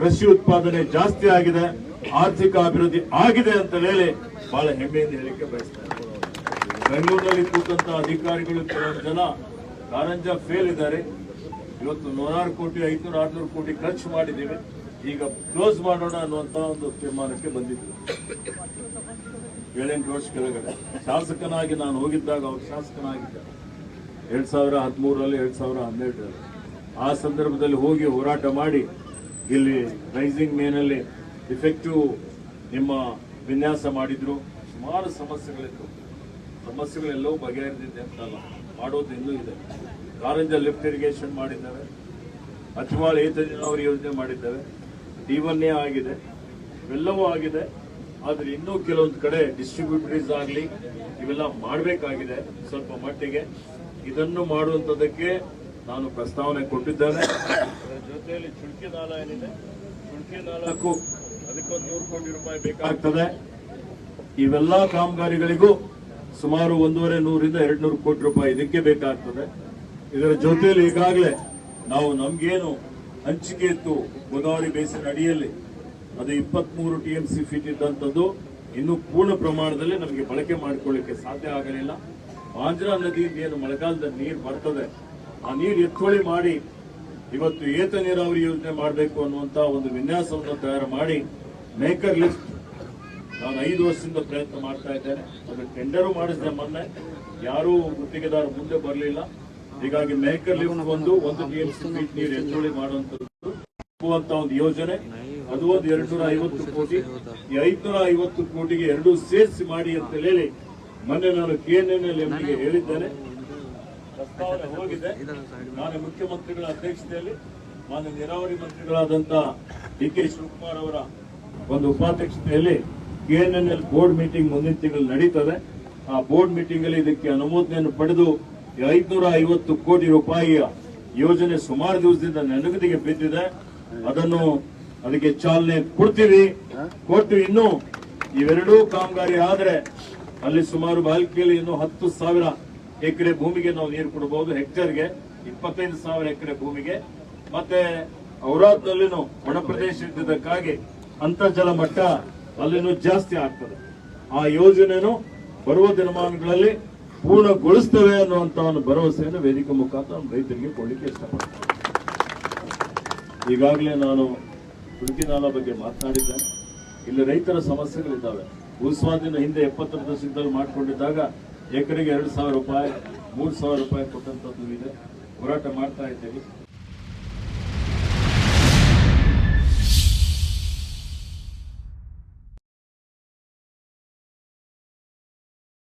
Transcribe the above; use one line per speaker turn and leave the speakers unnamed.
ಕೃಷಿ ಉತ್ಪಾದನೆ ಜಾಸ್ತಿ ಆಗಿದೆ, ಆರ್ಥಿಕ ಅಭಿವೃದ್ಧಿ ಆಗಿದೆ ಅಂತ ಹೇಳಿ ಬಹಳ ಹೆಮ್ಮೆಯಿಂದ ಹೇಳಿಕೆ ಬಯಸ್ತಾರೆ ಬೆಂಗಳೂರಿನಲ್ಲಿ ಕೂತಂತ ಅಧಿಕಾರಿಗಳು ಕೆಲವೊಂದು ಜನ ಕಾರಂಜ ಫೇಲ್ ಇದ್ದಾರೆ. ಇವತ್ತು ನೂರಾರು ಕೋಟಿ, ಐನೂರು ಆರ್ನೂರು ಕೋಟಿ ಖರ್ಚು ಮಾಡಿದ್ದೀವಿ. ಈಗ ಕ್ಲೋಸ್ ಮಾಡೋಣ ಅನ್ನುವಂತ ಒಂದು ತೀರ್ಮಾನಕ್ಕೆ ಬಂದಿದ್ವಿ ಏಳೆಂಟು ವರ್ಷ ಕೆಳಗಡೆ. ಶಾಸಕನಾಗಿ ನಾನು ಹೋಗಿದ್ದಾಗ ಅವ್ರು ಶಾಸಕನಾಗಿದ್ದೆ ಎರಡ್ ಸಾವಿರ ಹದಿಮೂರರಲ್ಲಿ, ಎರಡ್ ಸಾವಿರ ಹನ್ನೆರಡರಲ್ಲಿ. ಆ ಸಂದರ್ಭದಲ್ಲಿ ಹೋಗಿ ಹೋರಾಟ ಮಾಡಿ ಇಲ್ಲಿ ರೈಸಿಂಗ್ ಮೇನಲ್ಲಿ ಇಫೆಕ್ಟಿವ್ ನಿಮ್ಮ ವಿನ್ಯಾಸ ಮಾಡಿದ್ರು. ಸುಮಾರು ಸಮಸ್ಯೆಗಳಿತ್ತು. ಸಮಸ್ಯೆಗಳೆಲ್ಲವೂ ಬಗೆಹರಿದಿದೆ ಅಂತಲ್ಲ. ಮಾಡೋದು ಇನ್ನೂ ಇದೆ. ಕಾರಂಜ ಲಿಫ್ಟ್ ಇರಿಗೇಷನ್ ಮಾಡಿದ್ದಾರೆ. ಅಜ್ವಾಳ ಏತ ನೀರಾವರಿ ಯೋಜನೆ ಮಾಡಿದ್ದಾರೆ. ಟಿವನ್ನೇ ಆಗಿದೆ. ಇವೆಲ್ಲವೂ ಆಗಿದೆ. ಆದ್ರೆ ಇನ್ನೂ ಕೆಲವೊಂದು ಕಡೆ ಡಿಸ್ಟ್ರಿಬ್ಯೂಟರೀಸ್ ಆಗಲಿ ಇವೆಲ್ಲ ಮಾಡಬೇಕಾಗಿದೆ ಸ್ವಲ್ಪ ಮಟ್ಟಿಗೆ. ಇದನ್ನು ಮಾಡುವಂಥದ್ದಕ್ಕೆ ನಾನು ಪ್ರಸ್ತಾವನೆ ಕೊಟ್ಟಿದ್ದೇನೆ. ಜೊತೆಯಲ್ಲಿ ಚುಣಕಿ ನಾಲ ಏನಿದೆ? ಚುಣಕಿ ನಾಲಕ್ಕೂ ಅದಕ್ಕೊಂದು ನೂರು ಕೋಟಿ ರೂಪಾಯಿ ಬೇಕಾಗ್ತದೆ ಇವೆಲ್ಲ ಕಾಮಗಾರಿಗಳಿಗೂ ಸುಮಾರು ಒಂದೂವರೆ ನೂರಿಂದ ಎರಡು ನೂರು ಕೋಟಿ ರೂಪಾಯಿ ಇದಕ್ಕೆ ಬೇಕಾಗ್ತದೆ. ಇದರ ಜೊತೆಯಲ್ಲಿ ಈಗಾಗಲೇ ನಾವು ನಮ್ಗೇನು ಹಂಚಿಕೆ ಇತ್ತು ಗೋದಾವರಿ ಬೇಸಿನ ಅಡಿಯಲ್ಲಿ ಅದು ಇಪ್ಪತ್ಮೂರು ಟಿ ಎಂ ಸಿ ಫೀಟ್ ಇದ್ದಂಥದ್ದು ಇನ್ನೂ ಪೂರ್ಣ ಪ್ರಮಾಣದಲ್ಲಿ ನಮಗೆ ಬಳಕೆ ಮಾಡಿಕೊಳ್ಳಿಕ್ಕೆ ಸಾಧ್ಯ ಆಗಲಿಲ್ಲ. ಮಾಂಜ್ರಾ ನದಿಯಿಂದ ಏನು ಮಳೆಗಾಲದ ನೀರು ಬರ್ತದೆ ಆ ನೀರು ಎತ್ತುವಳಿ ಮಾಡಿ, ಇವತ್ತು ಏತ ನೀರಾವರಿ ಯೋಜನೆ ಮಾಡಬೇಕು ಅನ್ನುವಂತ ಒಂದು ವಿನ್ಯಾಸವನ್ನು ತಯಾರು ಮಾಡಿ, ಮೇಕರ್ ಲಿಸ್ಟ್ ನಾನು ಐದು ವರ್ಷದಿಂದ ಪ್ರಯತ್ನ ಮಾಡ್ತಾ ಇದ್ದೇನೆ. ಅದು ಟೆಂಡರು ಮಾಡಿಸಿದೆ ಮೊನ್ನೆ. ಯಾರೂ ಗುತ್ತಿಗೆದಾರ ಮುಂದೆ ಬರಲಿಲ್ಲ. ಹೀಗಾಗಿ ಮೇಕರ್ ಲಿಫ್ಟ್ ಒಂದು ಒಂದು ಫೀಟ್ ನೀರು ಎತ್ತುವಳಿ ಮಾಡುವಂಥದ್ದು ಒಂದು ಯೋಜನೆ. ಅದು ಒಂದು ಎರಡ್ನೂರ ಐವತ್ತು ಕೋಟಿ. ಈ ಐದ್ನೂರ ಐವತ್ತು ಕೋಟಿಗೆ ಎರಡು ಸೇರಿಸಿ ಮಾಡಿ ಅಂತ ಹೇಳಿ ಮೊನ್ನೆ ನಾನು ಕೆ ಎನ್ ಎನ್ ಹೇಳಿದ್ದೇನೆ. ಪ್ರಸ್ತಾವನೆ ಹೋಗಿದೆ. ಮಾನ್ಯ ಮುಖ್ಯಮಂತ್ರಿಗಳ ಅಧ್ಯಕ್ಷತೆಯಲ್ಲಿ ಮಾನ್ಯ ನೀರಾವರಿ ಮಂತ್ರಿಗಳಾದಂತ ಡಿ ಕೆ ಶಿವಕುಮಾರ್ ಅವರ ಒಂದು ಉಪಾಧ್ಯಕ್ಷತೆಯಲ್ಲಿ ಕೆಎನ್ಎನ್ಎಲ್ ಬೋರ್ಡ್ ಮೀಟಿಂಗ್ ಮುಂದಿನ ತಿಂಗಳು ನಡೀತದೆ. ಆ ಬೋರ್ಡ್ ಮೀಟಿಂಗ್ ಅಲ್ಲಿ ಇದಕ್ಕೆ ಅನುಮೋದನೆಯನ್ನು ಪಡೆದು ಐದುನೂರ ಐವತ್ತು ಕೋಟಿ ರೂಪಾಯಿಯ ಯೋಜನೆ ಸುಮಾರು ದಿವಸದಿಂದ ನೆನಗದಿಗೆ ಬಿದ್ದಿದೆ. ಅದನ್ನು ಅದಕ್ಕೆ ಚಾಲನೆ ಕೊಡ್ತೀವಿ. ಕೊಡ್ತೀವಿ ಇನ್ನು ಇವೆರಡೂ ಕಾಮಗಾರಿ ಆದರೆ ಅಲ್ಲಿ ಸುಮಾರು ಬಾಲ್ಕಿಯಲ್ಲಿ ಇನ್ನು ಹತ್ತು ಸಾವಿರ ಎಕರೆ ಭೂಮಿಗೆ ನಾವು ನೀರು ಕೊಡಬಹುದು ಹೆಕ್ಟೇರ್ಗೆ ಇಪ್ಪತ್ತೈದು ಸಾವಿರ ಎಕರೆ ಭೂಮಿಗೆ. ಮತ್ತೆ ಔರಾದ್ನಲ್ಲಿನೂ ಒಣ ಪ್ರದೇಶ ಇದ್ದಕ್ಕಾಗಿ ಅಂತರ್ಜಲ ಮಟ್ಟ ಅಲ್ಲಿನೂ ಜಾಸ್ತಿ ಆಗ್ತದೆ. ಆ ಯೋಜನೆಯನ್ನು ಬರುವ ದಿನಮಾನಗಳಲ್ಲಿ ಪೂರ್ಣಗೊಳಿಸ್ತೇವೆ ಅನ್ನುವಂತ ಒಂದು ಭರವಸೆಯನ್ನು ವೇದಿಕೆ ಮುಖಾಂತರ ರೈತರಿಗೆ ಕೊಡಲಿಕ್ಕೆ ಇಷ್ಟಪಡ್ತೇನೆ. ಈಗಾಗಲೇ ನಾನು ಕುಡುಕಿನಾಲ ಬಗ್ಗೆ ಮಾತನಾಡಿದ್ದೆ ಇಲ್ಲಿ ರೈತರ ಸಮಸ್ಯೆಗಳಿದ್ದಾವೆ. ಭೂಸ್ವಾಧೀನ ಹಿಂದೆ ಎಪ್ಪತ್ತರ ದಶಕದಲ್ಲಿ ಮಾಡ್ಕೊಂಡಿದ್ದಾಗ ಎಕರೆಗೆ ಎರಡು ಸಾವಿರ ರೂಪಾಯಿ ಮೂರು ಸಾವಿರ ರೂಪಾಯಿ ಕೊಟ್ಟಂತದ್ದು ಇದೆ. ಹೋರಾಟ ಮಾಡ್ತಾ ಇದ್ದೇವೆ.